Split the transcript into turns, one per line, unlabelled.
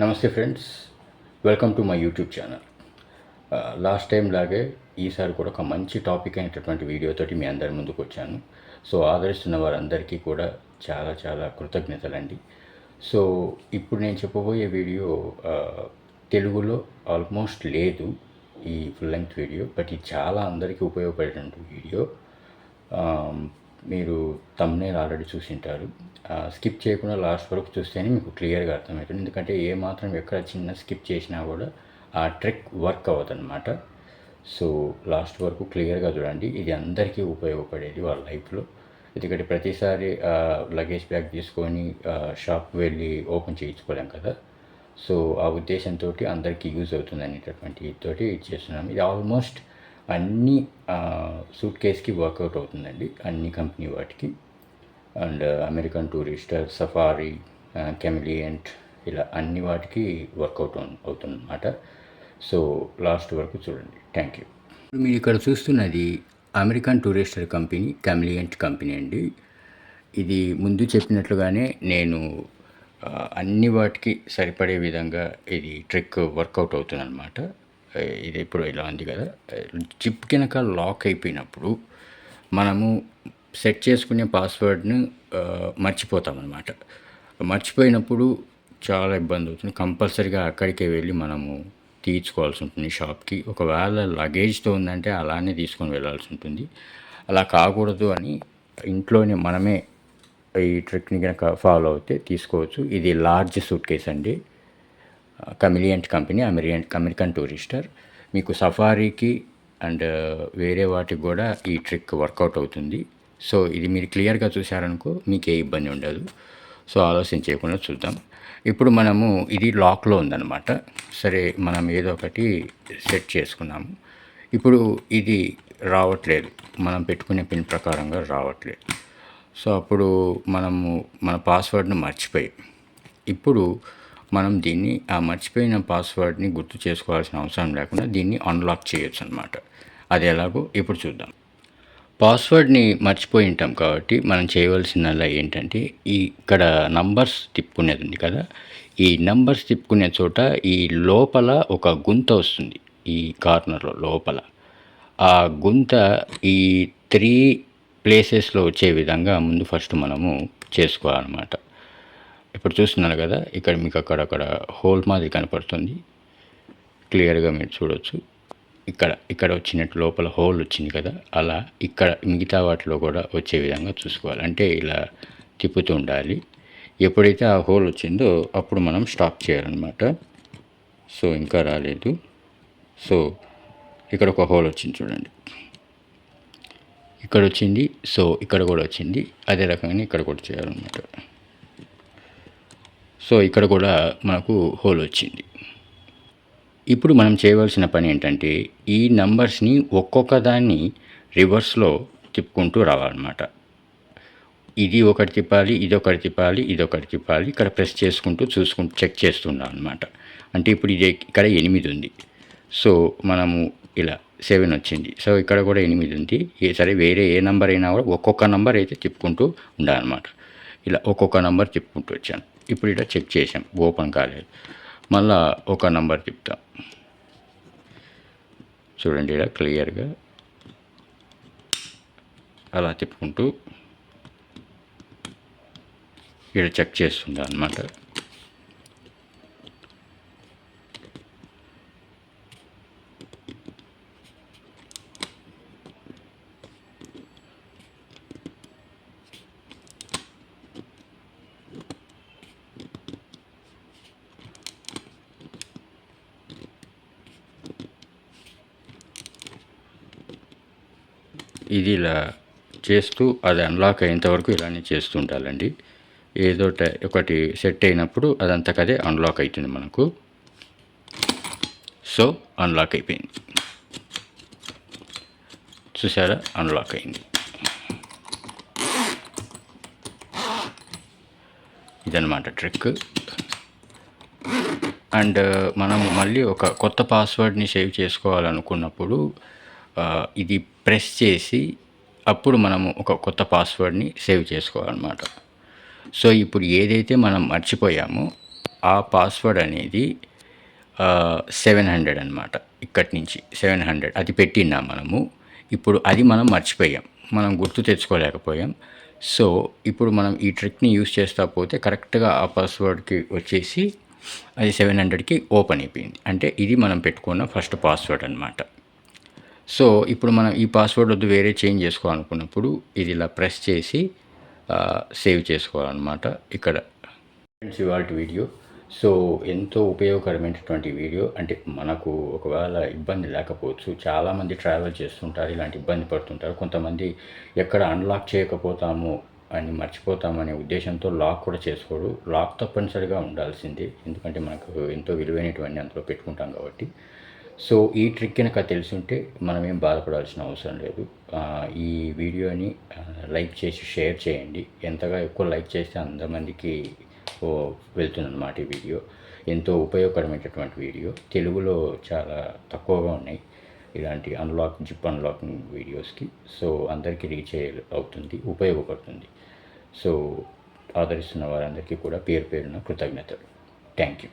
నమస్తే friends welcome to my YouTube channel. Last time లాగే ఈసారి కూడా ఒక మంచి టాపిక్ అయినటువంటి వీడియోతోటి మీ అందరి ముందుకు వచ్చాను. సో ఆదరిస్తున్న వారందరికీ కూడా చాలా చాలా కృతజ్ఞతలండి. సో ఇప్పుడు నేను చెప్పబోయే వీడియో తెలుగులో ఆల్మోస్ట్ లేదు ఈ ఫుల్ లెంగ్త్ వీడియో బట్ ఇది చాలా అందరికీ ఉపయోగపడేటువంటి వీడియో మీరు తమ్నేల్ ఆల్రెడీ చూసింటారు. స్కిప్ చేయకుండా లాస్ట్ వరకు చూస్తేనే మీకు క్లియర్గా అర్థమవుతుంది. ఎందుకంటే ఏ మాత్రం ఎక్కడ చిన్న స్కిప్ చేసినా కూడా ఆ ట్రిక్ వర్క్ అవ్వదన్నమాట. సో లాస్ట్ వరకు క్లియర్గా చూడండి. ఇది అందరికీ ఉపయోగపడేది వాళ్ళ లైఫ్లో ఎందుకంటే ప్రతిసారి లగేజ్ బ్యాగ్ తీసుకొని షాప్ వెళ్ళి ఓపెన్ చేయించుకోలేం కదా. సో ఆ ఉద్దేశంతో అందరికీ యూజ్ అవుతుంది అనేటటువంటి తోటి చేస్తున్నాం ఇది ఆల్మోస్ట్ అన్ని సూట్ కేస్కి వర్కౌట్ అవుతుందండి అన్ని కంపెనీ వాటికి. And American Tourister Safari Kamiliant ఇలా అన్ని వాటికి వర్కౌట్ అవుతుందన్నమాట. సో లాస్ట్ వరకు చూడండి. థ్యాంక్ యూ మీరు ఇక్కడ చూస్తున్నది American Tourister company Kamiliant company అండి. ఇది ముందు చెప్పినట్లుగానే నేను అన్ని వాటికి సరిపడే విధంగా ఇది ట్రిక్ వర్కౌట్ అవుతుందన్నమాట. ఇది ఇప్పుడు ఇలా ఉంది కదా. జిప్ కనుక లాక్ అయిపోయినప్పుడు మనము సెట్ చేసుకునే పాస్వర్డ్ను మర్చిపోతాం అనమాట మర్చిపోయినప్పుడు చాలా ఇబ్బంది అవుతుంది. కంపల్సరీగా అక్కడికే వెళ్ళి మనము తీర్చుకోవాల్సి ఉంటుంది షాప్కి. ఒకవేళ లగేజ్తో ఉందంటే అలానే తీసుకొని వెళ్ళాల్సి ఉంటుంది. అలా కాకూడదు అని ఇంట్లోనే మనమే ఈ ట్రిక్ని కనుక ఫాలో అయితే తీసుకోవచ్చు. ఇది లార్జ్ సూట్ కేస్ అండి. Kamiliant company American American Tourister. మీకు సఫారీకి అండ్ uh, వేరే వాటికి కూడా ఈ ట్రిక్ వర్కౌట్ అవుతుంది. సో ఇది మీరు క్లియర్గా చూశారనుకో మీకు ఏ ఇబ్బంది ఉండదు. సో ఆలోచన చేయకుండా చూద్దాం. ఇప్పుడు మనము ఇది లాక్లో ఉందన్నమాట. సరే మనం ఏదో ఒకటి సెట్ చేసుకున్నాము. ఇప్పుడు ఇది రావట్లేదు. మనం పెట్టుకునే పిన్ ప్రకారంగా రావట్లేదు. సో అప్పుడు మనము మన పాస్వర్డ్ను మర్చిపోయి. ఇప్పుడు మనం దీన్ని ఆ మర్చిపోయిన పాస్వర్డ్ని గుర్తు చేసుకోవాల్సిన అవసరం లేకుండా దీన్ని అన్లాక్ చేయొచ్చు అనమాట అది ఎలాగో ఇప్పుడు చూద్దాం. పాస్వర్డ్ని మర్చిపోయి ఉంటాం కాబట్టి మనం చేయవలసిందల్లా ఏంటంటే ఈ ఇక్కడ నంబర్స్ తిప్పుకునేది ఉంది కదా? ఈ నంబర్స్ తిప్పుకునే చోట ఈ లోపల ఒక గుంత వస్తుంది ఈ కార్నర్లో లోపల. ఆ గుంత ఈ త్రీ ప్లేసెస్లో వచ్చే విధంగా ముందు ఫస్ట్ మనము చేసుకోవాలన్నమాట. ఇప్పుడు చూస్తున్నారు కదా ఇక్కడ మీకు అక్కడక్కడ హోల్ మాదిరి కనపడుతుంది. క్లియర్గా మీరు చూడొచ్చు. ఇక్కడ ఇక్కడ వచ్చినట్టు లోపల హోల్ వచ్చింది కదా అలా ఇక్కడ మిగతా వాటిలో కూడా వచ్చే విధంగా చూసుకోవాలి. అంటే ఇలా తిప్పుతూ ఉండాలి. ఎప్పుడైతే ఆ హోల్ వచ్చిందో అప్పుడు మనం స్టాప్ చేయాలన్నమాట. సో ఇంకా రాలేదు. సో ఇక్కడ ఒక హోల్ వచ్చింది చూడండి. ఇక్కడ వచ్చింది. సో ఇక్కడ కూడా వచ్చింది. అదే రకంగా ఇక్కడ కూడా చేయాలన్నమాట. సో ఇక్కడ కూడా మనకు హోల్ వచ్చింది. ఇప్పుడు మనం చేయవలసిన పని ఏంటంటే ఈ నంబర్స్ని ఒక్కొక్క దాన్ని రివర్స్లో తిప్పుకుంటూ రావాలన్నమాట. ఇది ఒకటి తిప్పాలి ఇది ఒకటి తిప్పాలి ఇది ఒకటి తిప్పాలి ఇక్కడ ప్రెస్ చేసుకుంటూ చూసుకుంటూ చెక్ చేస్తున్నాం అనమాట అంటే ఇప్పుడు ఇది ఇక్కడ ఎనిమిది ఉంది. సో మనము ఇలా సెవెన్ వచ్చింది. సో ఇక్కడ కూడా ఎనిమిది ఉంది. ఏ సరే వేరే ఏ నెంబర్ అయినా కూడా ఒక్కొక్క నెంబర్ అయితే తిప్పుకుంటూ ఉండాలన్నమాట. ఇలా ఒక్కొక్క నెంబర్ తిప్పుకుంటూ వచ్చాను. ఇప్పుడు ఇలా చెక్ చేసాం ఓపెన్ కాలేదు. మళ్ళా ఒక నంబర్ తిప్పుతాం. చూడండి ఇలా క్లియర్గా. అలా తిప్పుకుంటూ ఇక్కడ చెక్ చేస్తుందా అనమాట ఇది ఇలా చేస్తూ అది అన్లాక్ అయ్యేంత వరకు ఇలానే చేస్తూ ఉండాలండి ఏదో ఒకటి సెట్ అయినప్పుడు అదంతకదే అన్లాక్ అవుతుంది మనకు. సో అన్లాక్ అయిపోయింది. చూసారా? అన్లాక్ అయింది. ఇదన్నమాట ట్రిక్ అండ్ మనం మళ్ళీ ఒక కొత్త పాస్వర్డ్ని సేవ్ చేసుకోవాలనుకున్నప్పుడు ఇది ప్రెస్ చేసి అప్పుడు మనము ఒక కొత్త పాస్వర్డ్ని సేవ్ చేసుకోవాలన్నమాట. సో ఇప్పుడు ఏదైతే మనం మర్చిపోయామో ఆ పాస్వర్డ్ అనేది సెవెన్ హండ్రెడ్ అనమాట ఇక్కడి నుంచి సెవెన్ హండ్రెడ్. అది పెట్టినాం మనము. ఇప్పుడు అది మనం మర్చిపోయాం. మనం గుర్తు తెచ్చుకోలేకపోయాం. సో ఇప్పుడు మనం ఈ ట్రిక్ని యూస్ చేస్తా పోతే కరెక్ట్గా ఆ పాస్వర్డ్కి వచ్చేసి అది సెవెన్ హండ్రెడ్కి ఓపెన్ అయిపోయింది. అంటే ఇది మనం పెట్టుకున్న ఫస్ట్ పాస్వర్డ్ అనమాట సో ఇప్పుడు మనం ఈ పాస్వర్డ్ వద్దు వేరే చేంజ్ చేసుకోవాలనుకున్నప్పుడు ఇది ఇలా ప్రెస్ చేసి సేవ్ చేసుకోవాలన్నమాట ఇక్కడ. ఫ్రెండ్స్ ఇవాళ వీడియో. సో ఎంతో ఉపయోగకరమైనటువంటి వీడియో. అంటే మనకు ఒకవేళ ఇబ్బంది లేకపోవచ్చు చాలామంది ట్రావెల్ చేస్తుంటారు ఇలాంటి ఇబ్బంది పడుతుంటారు. కొంతమంది ఎక్కడ అన్లాక్ చేయకపోతాము అని మర్చిపోతామనే ఉద్దేశంతో లాక్ కూడా చేసుకోడు. లాక్ తప్పనిసరిగా ఉండాల్సింది. ఎందుకంటే మనకు ఎంతో విలువైనటువంటి అందులో పెట్టుకుంటాం కాబట్టి. సో ఈ ట్రిక్ కనుక తెలుసుంటే మనం ఏం బాధపడాల్సిన అవసరం లేదు. ఈ వీడియోని లైక్ చేసి షేర్ చేయండి. ఎంతగా ఎక్కువ లైక్ చేస్తే అంతమందికి వెళ్తుందన్నమాట ఈ వీడియో. ఎంతో ఉపయోగకరమైనటువంటి వీడియో. తెలుగులో చాలా తక్కువగా ఉన్నాయి ఇలాంటి అన్లాక్ జిప్ అన్లాకింగ్ వీడియోస్కి. సో అందరికీ రీచ్ అవుతుంది ఉపయోగపడుతుంది. సో ఆదరిస్తున్న వారందరికీ కూడా పేరు పేరున కృతజ్ఞతలు. Thank you